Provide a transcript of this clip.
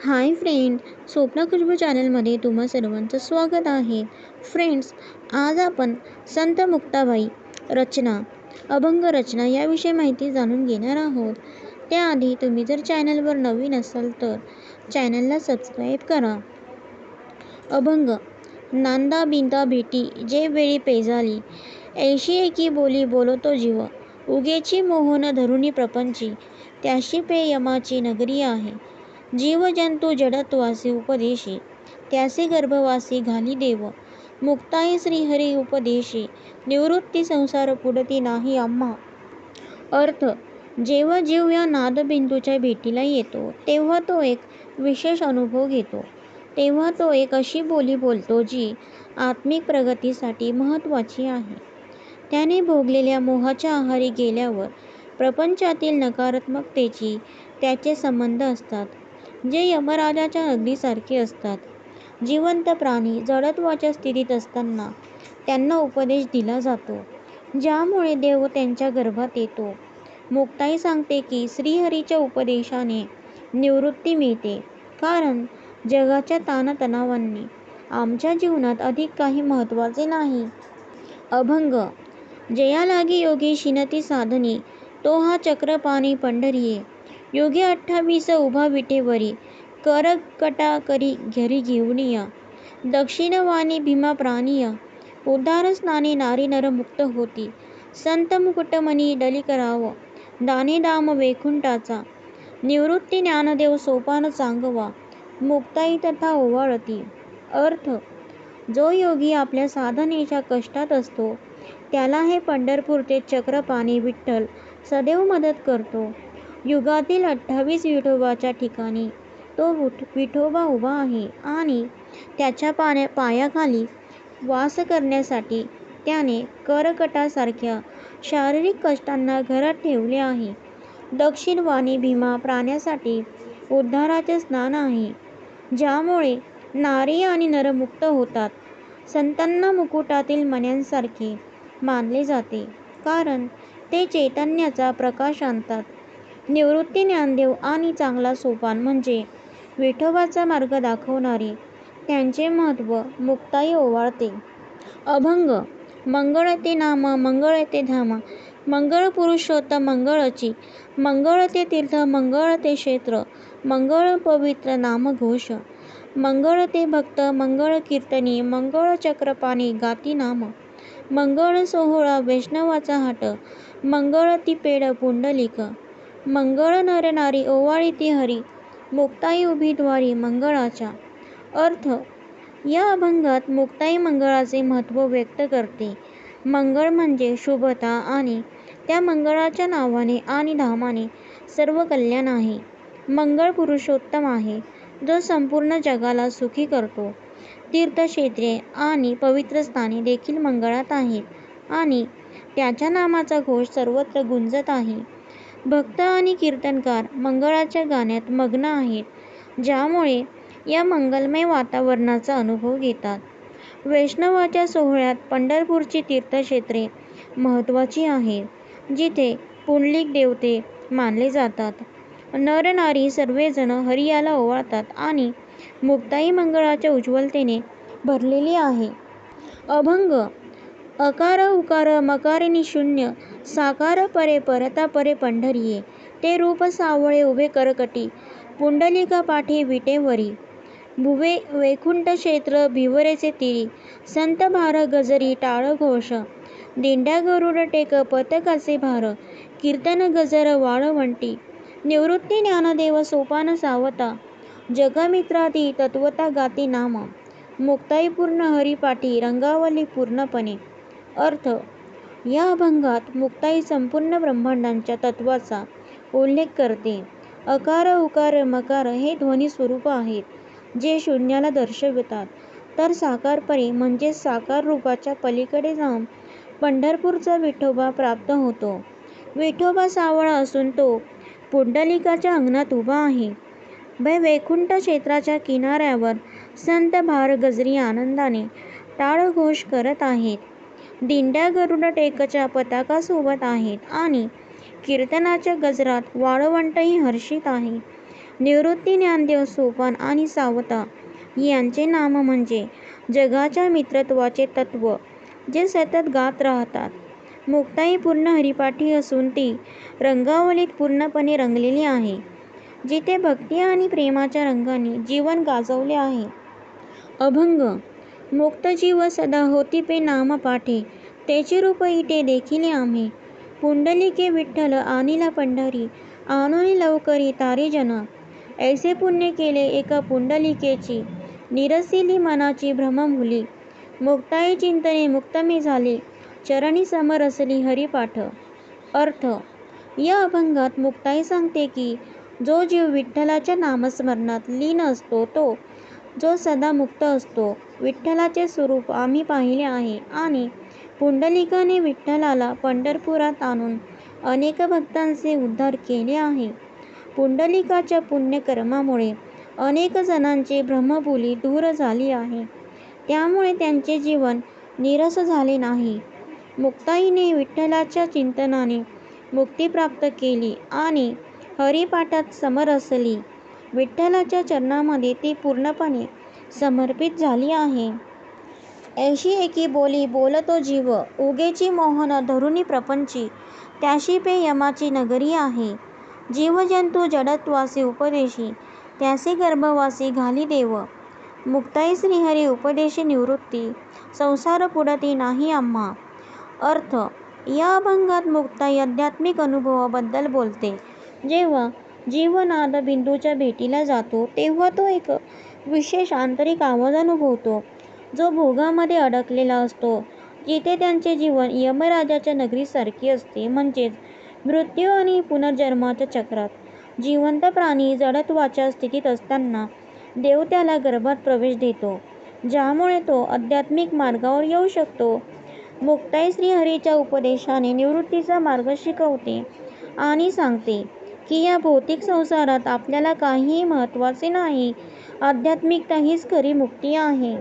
Hi friend स्वप्न खुशबू चॅनलमध्ये तुम्हा सर्वांचं स्वागत आहे. फ्रेंड्स आज आपण संत मुक्ताबाई रचना अभंग रचना याविषयी माहिती जाणून घेणार आहोत. त्याआधी तुम्ही जर चॅनलवर नवीन असाल तर चॅनलला सबस्क्राईब करा. अभंग नांदा बिंदा भेटी जे वेळी पेजाली ऐशी एकी बोली बोलतो जीव उगेची मोहन धरुणी प्रपंची त्याशी पे यमाची नगरी आहे. जीवजंतू जडत्वासी उपदेशी त्यासे गर्भवासी घाली देव मुक्ताई श्रीहरी उपदेशी निवृत्ती संसार पुढती नाही आम्हा अर्थ जेव्हा जीव या नादबिंदूच्या भेटीला येतो तेव्हा तो एक विशेष अनुभव घेतो. तेव्हा तो एक अशी बोली बोलतो जी आत्मिक प्रगतीसाठी महत्त्वाची आहे. त्याने भोगलेल्या मोहाच्या आहारी गेल्यावर प्रपंचातील नकारात्मकतेची त्याचे संबंध असतात. जे यमराजाच्या अग्नीसारखे असतात. जिवंत प्राणी जडत्वाच्या स्थितीत असताना त्यांना उपदेश दिला जातो ज्यामुळे देव त्यांच्या गर्भात येतो. मुक्ताई सांगते की श्रीहरीच्या उपदेशाने निवृत्ती मिळते कारण जगाच्या ताणतणावांनी आमच्या जीवनात अधिक काही महत्त्वाचे नाही. अभंग जया लागी योगी शिनती साधनी तो हा चक्रपाणी पंढरीये योगी अठ्ठावीस उभा विटेवरी करकटा करी घरी घेऊन या. दक्षिणवाणी भीमा प्राणिया उदार स्नाने नारी नर मुक्त होती. संत मुकुटमणी डली कराव. दाने दाम वैकुंठाचा. निवृत्ती ज्ञानदेव सोपान सांगवा. मुक्ताई तथा ओवाळती. अर्थ जो योगी आपल्या साधनेच्या कष्टात असतो त्याला हे पंढरपूर ते चक्रपाणी विठ्ठल सदैव मदत करतो. युगातील अठ्ठावीस विठोबाच्या ठिकाणी. तो विठोबा उभा आहे आणि त्याच्या पाण्या पायाखाली वास करण्यासाठी त्याने करकटासारख्या शारीरिक कष्टांना घरात ठेवले आहे. दक्षिणवाणी भीमा प्राण्यासाठी उद्धाराचे स्नान आहे ज्यामुळे नारी आणि नरमुक्त होतात. संतांना मुकुटातील मण्यांसारखे मानले जाते कारण ते चैतन्याचा प्रकाश आणतात. निवृत्ती ज्ञानदेव आणि चांगला सोपान म्हणजे विठोबाचा मार्ग दाखवणारे त्यांचे महत्त्व मुक्ताई ओवाळते. अभंग मंगळते नाम मंगळते धाम मंगळ पुरुषोत्तम मंगळची मंगळते तीर्थ मंगळते क्षेत्र मंगळ पवित्र नाम घोष मंगळते भक्त मंगळ कीर्तनी मंगळ चक्रपाणी गाती नाम मंगळ सोहळा वैष्णवाचा हाट मंगळती पेड पुंडलिक मंगळ नर नारी ओवाळीती हरी मुक्ताई उभी द्वारी मंगळाच्या. अर्थ या अभंगात मुक्ताई मंगळाचे महत्त्व व्यक्त करते. मंगळ म्हणजे शुभता आणि त्या मंगळाच्या नावाने आणि धामाने सर्व कल्याण आहे. मंगळ पुरुषोत्तम आहे जो संपूर्ण जगाला सुखी करतो. तीर्थक्षेत्रे आणि पवित्र स्थाने देखील मंगळात आहेत आणि त्याच्या नामाचा घोष सर्वत्र गुंजत आहे. भक्त आणि कीर्तनकार मंगळाच्या गाण्यात मग्न आहेत ज्यामुळे या मंगलमय वातावरणाचा अनुभव घेतात. वैष्णवाच्या सोहळ्यात पंढरपूरची तीर्थक्षेत्रे महत्त्वाची आहेत जिथे पुंडलिक देवते मानले जातात. नरनारी सर्वजण हरियाला ओवाळतात आणि मुक्ताई मंगळाच्या उज्ज्वलतेने भरलेली आहे. अभंग अकार उकार मकारिणी शून्य साकार परे परता परे पंढरीये. ते रूप सावळे उभे करकटी. पुंडलिका पाठी विटेवरी भुवे वैकुंठ क्षेत्र भिवरेचे तिरी. संत भार गजरी टाळ घोष. दिंड्या गरुड टेक पथकाचे भार. कीर्तन गजर वाळवंटी निवृत्ती ज्ञानदेव सोपान सावता. जगमित्रादी तत्वता गाती नाम. मुक्ताई पूर्ण हरिपाठी रंगावली पूर्णपणे. अर्थ या अभंगात मुक्ताई संपूर्ण ब्रह्मांडांच्या तत्वाचा उल्लेख करते. अकार उकार मकार हे ध्वनी स्वरूप आहेत जे शून्याला दर्शवितात. तर साकारपरी म्हणजे साकार रूपाच्या पलीकडे जाऊन पंढरपूरचा विठोबा प्राप्त होतो. विठोबा सावळा असून तो पुंडलिकाच्या अंगणात उभा आहे. भय वैकुंठ क्षेत्राच्या किनाऱ्यावर संत भार गजरी आनंदाने टाळघोष करत आहेत. दिंड्या गरुड टेकच्या पताकासोबत आहेत आणि कीर्तनाच्या गजरात वाळवंटही हर्षित आहे. निवृत्ती ज्ञानदेव सोपान आणि सावता यांचे नाम म्हणजे जगाच्या मित्रत्वाचे तत्त्व जे सतत गात राहतात. मुक्ताई पूर्ण हरिपाठी असून ती रंगावलीत पूर्णपणे रंगलेली आहे जिथे भक्ती आणि प्रेमाच्या रंगाने जीवन गाजवले आहे. अभंग मुक्त जीव सदा होती पे नाम पाठे. त्याचे रूप इटे देखिले आम्ही पुंडलिके विठ्ठल आणिला पंढरी आणूनी लवकरी तारी जन. ऐसे पुण्य केले एका पुंडलिकेची. निरसिली मनाची भ्रममुली मुक्ताई चिंतने मुक्तमी झाले. चरणी समरसली हरिपाठ. अर्थ या अभंगात मुक्ताई सांगते की जो जीव विठ्ठलाच्या नामस्मरणात लीन असतो तो जो सदा मुक्त असतो. विठ्ठलाचे स्वरूप आम्ही पाहिले आहे आणि पुंडलिकाने विठ्ठलाला पंढरपुरात आणून अनेक भक्तांचे उद्धार केले आहे. पुंडलिकाच्या पुण्यकर्मामुळे अनेक जणांची भ्रमभुली दूर झाली आहे. त्यामुळे त्यांचे जीवन निरस झाले नाही. मुक्ताईने विठ्ठलाच्या चिंतनाने मुक्ती प्राप्त केली आणि हरिपाठात समरसली. विठ्ठलाच्या चरणामध्ये ती पूर्णपणे समर्पित झाली आहे. ऐशी एकी बोली बोलतो जीव उगेची मोहन धरुणी प्रपंची त्याशी पे यमाची नगरी आहे. जीवजंतू जडत्वासी उपदेशी त्यासे गर्भवासी घाली देव. मुक्ताई श्रीहरी उपदेशी निवृत्ती संसार पुढती नाही आम्हा. अर्थ या अभंगात मुक्ताई आध्यात्मिक अनुभवाबद्दल बोलते. जेव्हा जीव नाद बिंदूच्या भेटीला जातो तेव्हा तो एक विशेष आंतरिक आवाज अनुभवतो जो भोगामध्ये अडकलेला असतो. जिथे त्यांचे जीवन यमराजाच्या नगरीसारखे असते म्हणजेच मृत्यू आणि पुनर्जन्माच्या चक्रात. जिवंत प्राणी जडत्वाच्या स्थितीत असताना देव त्याला गर्भात प्रवेश देतो ज्यामुळे तो आध्यात्मिक मार्गावर येऊ शकतो. मुक्ताई श्रीहरीच्या उपदेशाने निवृत्तीचा मार्ग शिकवते आणि सांगते की या भौतिक संसारात आपल्याला काहीही महत्त्वाचे नाही. आध्यात्मिकता हीच खरी मुक्ती आहे.